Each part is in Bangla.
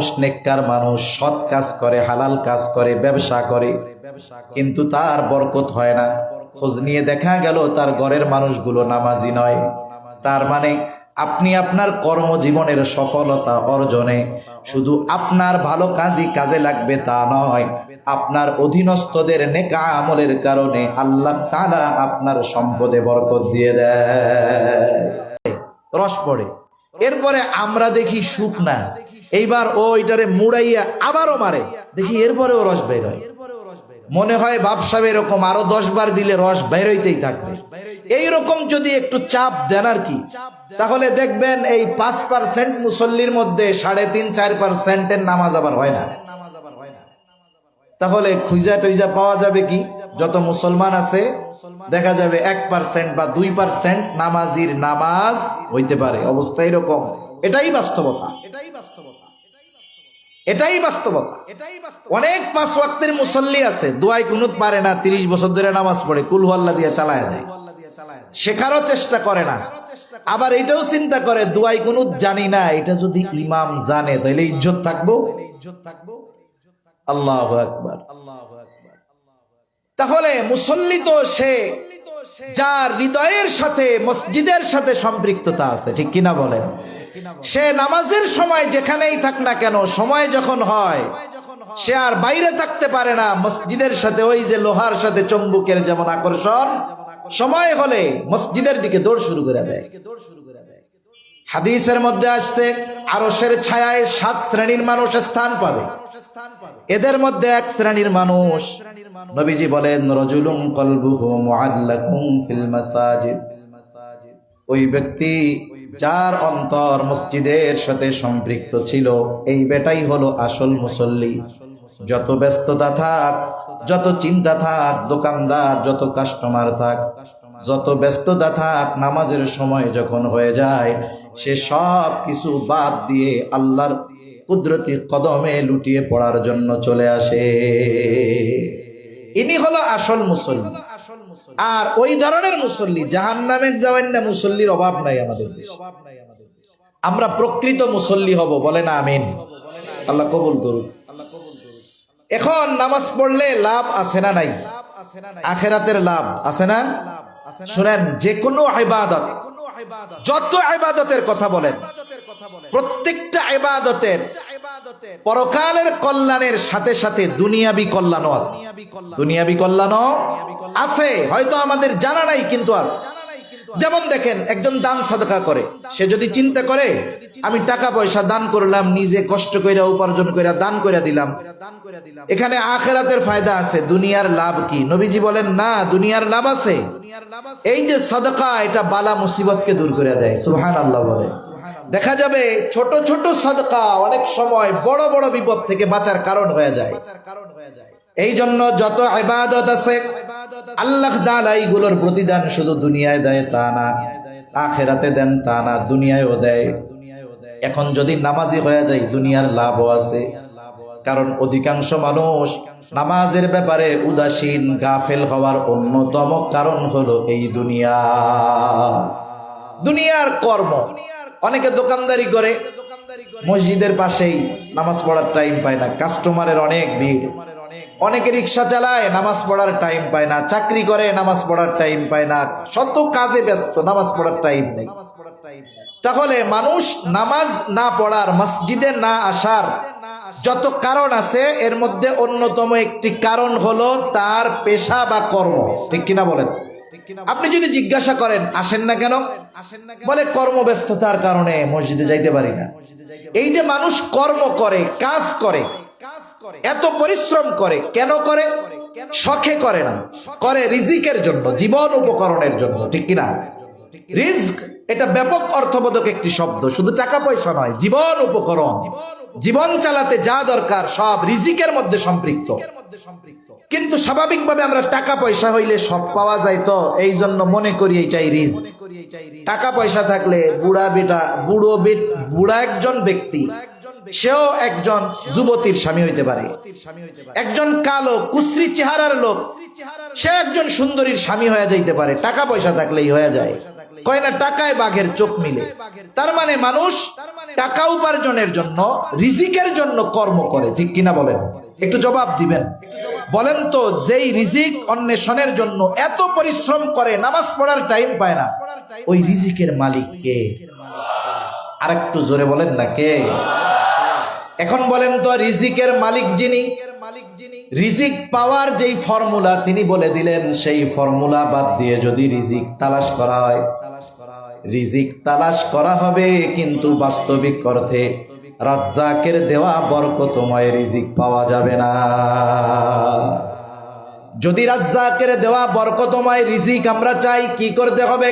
মানুষ নেককার মানুষ, সৎ কাজ করে, হালাল কাজ করে, ব্যবসা করে। কিন্তু তার বরকত হয় না। খোঁজ নিয়ে দেখা গেল তার ঘরের মানুষগুলো নামাজি নয়। তার মানে আপনি আপনার কর্মজীবনের সফলতা অর্জনে। শুধু আপনার ভালো কাজই কাজে লাগবে তা নয়। আপনার অধীনস্থদের নেকা আমলের কারণে আল্লাহ তাআলা আপনার সম্পদে বরকত দিয়ে দেয়। রস পড়ে। এরপরে আমরা দেখি সুখ না। এইবার ও এটারে মুড়াইয়া আবারও মারে। দেখি এরপরেও রস বের হয়। মনে হয় বাপসাব এরকম আরও দশ বার দিলে রস বের হইতেই থাকবে। এইরকম যদি একটু চাপ দেন আর কি, তাহলে দেখবেন এই পাঁচ পার্সেন্ট মুসল্লির মধ্যে সাড়ে তিন, চার পার্সেন্টের নামাজ আবার হয় না। তাহলে খুঁজা টুইজা পাওয়া যাবে কি? যত মুসলমান আছে, দেখা যাবে এক পার্সেন্ট বা দুই পার্সেন্ট নামাজির নামাজ হইতে পারে। অবস্থা এরকম। এটাই বাস্তবতা এটাই বাস্তবতা। এটাই বাস্তবতা। অনেক পাঁচ ওয়াক্তের মুসল্লি আছে দোয়াই কুনুত পারে না, তিরিশ বছর ধরে নামাজ পড়ে কুলহাল্লা দিয়ে চালায় দেয়। শেখারও চেষ্টা করে না। আবার এটাও চিন্তা করে দুয়াই কুনুত জানি না, এটা যদি ইমাম জানে তাহলে ইজ্জত থাকব? আল্লাহ আকবার। তাহলে মুসল্লি তো সে, যার হৃদয়ের সাথে, মসজিদের সাথে সম্পৃক্ততা আছে, ঠিক কিনা বলেন? সে নামাজের সময় যেখানেই থাক না কেন, সময় যখন হয়, সে আর বাইরে থাকতে পারে না। মসজিদের সাথে, ওই যে লোহার সাথে চম্বুকের যেমন আকর্ষণ, সময় হলে মসজিদের দিকে দৌড় শুরু করে দেয়। হাদিসের মধ্যে আসছে, আরশের ছায়ায় সাত শ্রেণির মানুষ স্থান পাবে। এদের মধ্যে এক শ্রেণির মানুষ। নবীজি বলেন, রজুলুম কলবুহু মুআল্লাকুম ফিল মাসাজিদ। ওই ব্যক্তি যার অন্তর মসজিদের সাথে সম্পৃক্ত ছিল, এই বেটাই হলো আসল মুসল্লি। যত ব্যস্ততা থাক, যত চিন্তা থাক, দোকানদার যত কাস্টমার থাক, যত ব্যস্ততা থাক, নামাজের সময় যখন হয়ে যায়, সে সব কিছু বাদ দিয়ে আল্লাহর কুদরতি কদমে লুটিয়ে পড়ার জন্য চলে আসে। ইনি হলো আসল মুসল্লি। আর ওই ধরনের মুসল্লি জাহান নামে যাবেন না, মুসল্লির অভাব নাই আমাদের আমরা প্রকৃত মুসল্লি হব, বলে না আমিন। আল্লাহ কবুল করুন এখন নামাজ পড়লে লাভ আছে না নাই? আখেরাতের লাভ আছে না? শুনেন যে কোনো আইবাদত যত আইবাদতের কথা বলেন, প্রত্যেকটা আইবাদতের পরকালের কল্যাণের সাথে সাথে দুনিয়াবি কল্যাণও আছে। দুনিয়াবি কল্যাণও আছে। হয়তো আমাদের জানা নাই কিন্তু আছে। যেমন দেখেন, একজন দান সাদকা করে। সে যদি চিন্তা করে, আমি টাকা পয়সা দান করলাম, নিজে কষ্ট কইরা, উপার্জন কইরা, দান করে দিলাম। এখানে আখেরাতের ফায়দা আছে, দুনিয়ার লাভ কি? নবীজি বলেন, না, দুনিয়ার লাভ আছে। এই যে সাদকা, এটা বালা মুসিবতকে দূর করে দেয় সুহান আল্লাহ বলে। দেখা যাবে, ছোট ছোট সাদকা অনেক সময় বড় বড় বিপদ থেকে বাঁচার কারণ হয়ে যায় কারণ হয়ে যায়। এই জন্য যত ইবাদত আছে, আল্লাহ তাআলা এইগুলোর প্রতিদান শুধু দুনিয়ায় দেয় তা না, আখেরাতে দেন তা না, দুনিয়ায়ও দেয়। এখন যদি নামাজি হয়ে যায়, দুনিয়ার লাভও আছে। কারণ অধিকাংশ মানুষ নামাজের ব্যাপারে উদাসীন, গাফেল হওয়ার অন্যতম কারণ হলো এই দুনিয়া। দুনিয়ার কর্ম। অনেকে দোকানদারি করে, মসজিদের পাশেই নামাজ পড়ার টাইম পায় না কাস্টমারের অনেক ভিড়। অনেকে রিক্সা চালায়, নামাজ পড়ার টাইম পায় না। চাকরি করে, নামাজ পড়ার টাইম পায় না। শত কাজে ব্যস্ত, নামাজ পড়ার টাইম নেই। তাহলে মানুষ নামাজ না পড়ার, মসজিদে না আসার যত কারণ আছে, এর মধ্যে অন্যতম একটি কারণ হলো তার পেশা বা কর্ম। ঠিক কিনা বলেন? আপনি যদি জিজ্ঞাসা করেন, আসেন না কেন? বলে কর্মব্যস্ততার কারণে মসজিদে যাইতে পারি না। এই যে মানুষ কর্ম করে, কাজ করে এত পরিশ্রম করে, কেন করে? শখে করে না। করে রিজিকের জন্য, জীবন উপকরণের জন্য, ঠিক কিনা? রিস্ক এটা ব্যাপক অর্থবোধক একটি শব্দ। শুধু টাকা পয়সা নয়, জীবন উপকরণ। জীবন চালাতে যা দরকার, সব রিজিকের মধ্যে সম্পৃক্ত। কিন্তু স্বাভাবিকভাবে আমরা টাকা পয়সা হইলে সব পাওয়া যায় তো? এই জন্য মনে করি এটাই রিস্ক টাকা পয়সা থাকলে বুড়া বেটা, বুড়ো বুড়া একজন ব্যক্তি সেও একজন যুবতীর স্বামী হইতে পারে। একজন কালো, কুশ্রী চেহারার লোক, সে একজন সুন্দরীর স্বামী হয়ে যাইতে পারে। টাকা পয়সা থাকলেই হয়ে যায়। কয় না, টাকায় বাঘের চোখ মিলে। তার মানে মানুষ টাকা উপার্জনের জন্য, রিজিকের জন্য কর্ম করে, ঠিক কিনা বলেন? একটু জবাব দিবেন। বলেন তো, যেই রিজিক অন্বেষণের জন্য এত পরিশ্রম করে, নামাজ পড়ার টাইম পায় না, ওই রিজিকের মালিক কে? আর একটু জোরে বলেন না কে? এখন বলেন তো, রিজিকের মালিক যিনি, রিজিক পাওয়ার যেই ফর্মুলা, তিনি বলে দিলেন, সেই ফর্মুলা বাদ দিয়ে যদি রিজিক তালাশ করা হয়, রিজিক তালাশ করা হবে, কিন্তু বাস্তবিক অর্থে রাজ্জাকের দেওয়া বরকতময় রিজিক পাওয়া যাবে না। যদি রাজ্জাকের দেওয়া বরকতময় রিজিক আমরা চাই, কি করতে হবে?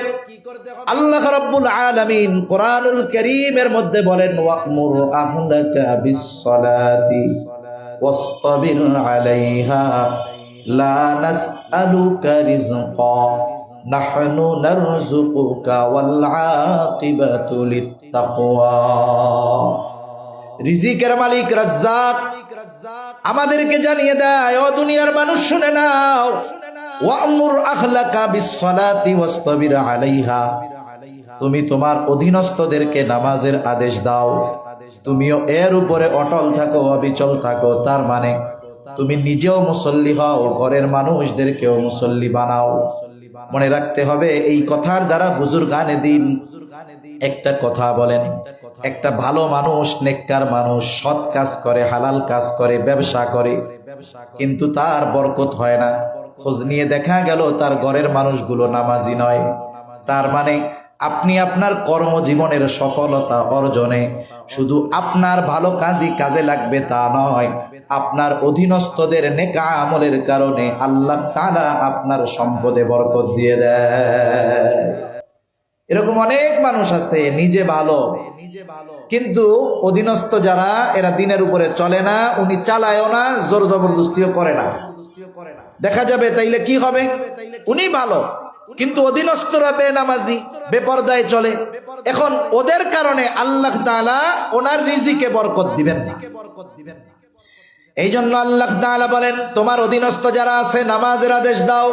আল্লাহ রাব্বুল আলামিন কোরআনুল কারীমের মধ্যে বলেন, ওয়াকমুর আহলাকা বিসসালাতি ওয়াসতাবির আলাইহা, লা নাসআলুকা রিজকা নাহনু নারযুকুকা ওয়াল আকিবাতু লিত্তাকওয়া। রিজিকের মালিক রাজ্জাক। আমাদেরকে জানিয়ে দেয়, ও দুনিয়ার মানুষ, শুনে নাও। ওয়ামুর আখলাকা বিসসালাতি ওয়াসতাবির আলাইহা। তুমি তোমার অধীনস্থদেরকে নামাজের আদেশ দাও। তুমিও এর উপরে অটল থাকো, অবিচল থাকো। তার মানে তুমি নিজেও মুসল্লি হও, ঘরের মানুষদেরকেও মুসল্লি বানাও। মনে রাখতে হবে, এই কথার দ্বারা বুজুর্গানে দিন। একটা কথা বলেন, একটা ভালো মানুষ, নেককার মানুষ, সৎ কাজ করে, হালাল কাজ করে, ব্যবসা করে, কিন্তু তার বরকত হয় না। খোঁজ নিয়ে দেখা গেল তার ঘরের মানুষগুলো নামাজি নয়। তার মানে আপনি আপনার কর্মজীবনের সফলতা অর্জনে, শুধু আপনার ভালো কাজই কাজে লাগবে তা নয়। আপনার অধীনস্থদের নেকা আমলের কারণে আল্লাহ তারা আপনার সম্পদে বরকত দিয়ে দেয় এরকম অনেক মানুষ আছে, নিজে ভালো। কিন্তু অধীনস্থ যারা, এরা দিনের উপরে চলে না, উনি চালায়ও না, জোর জবরদস্তিও করে না। দেখা যাবে তাইলে কি হবে? উনি ভালো, কিন্তু অধীনস্থরা বেনামাজি, বেপরদায় চলে। এখন ওদের কারণে আল্লাহ তাআলা ওনার রিজিকে বরকত দিবেন এই জন্য আল্লাহ বলেন, তোমার অধীনস্থ যারা আছে, নামাজের আদেশ দাও।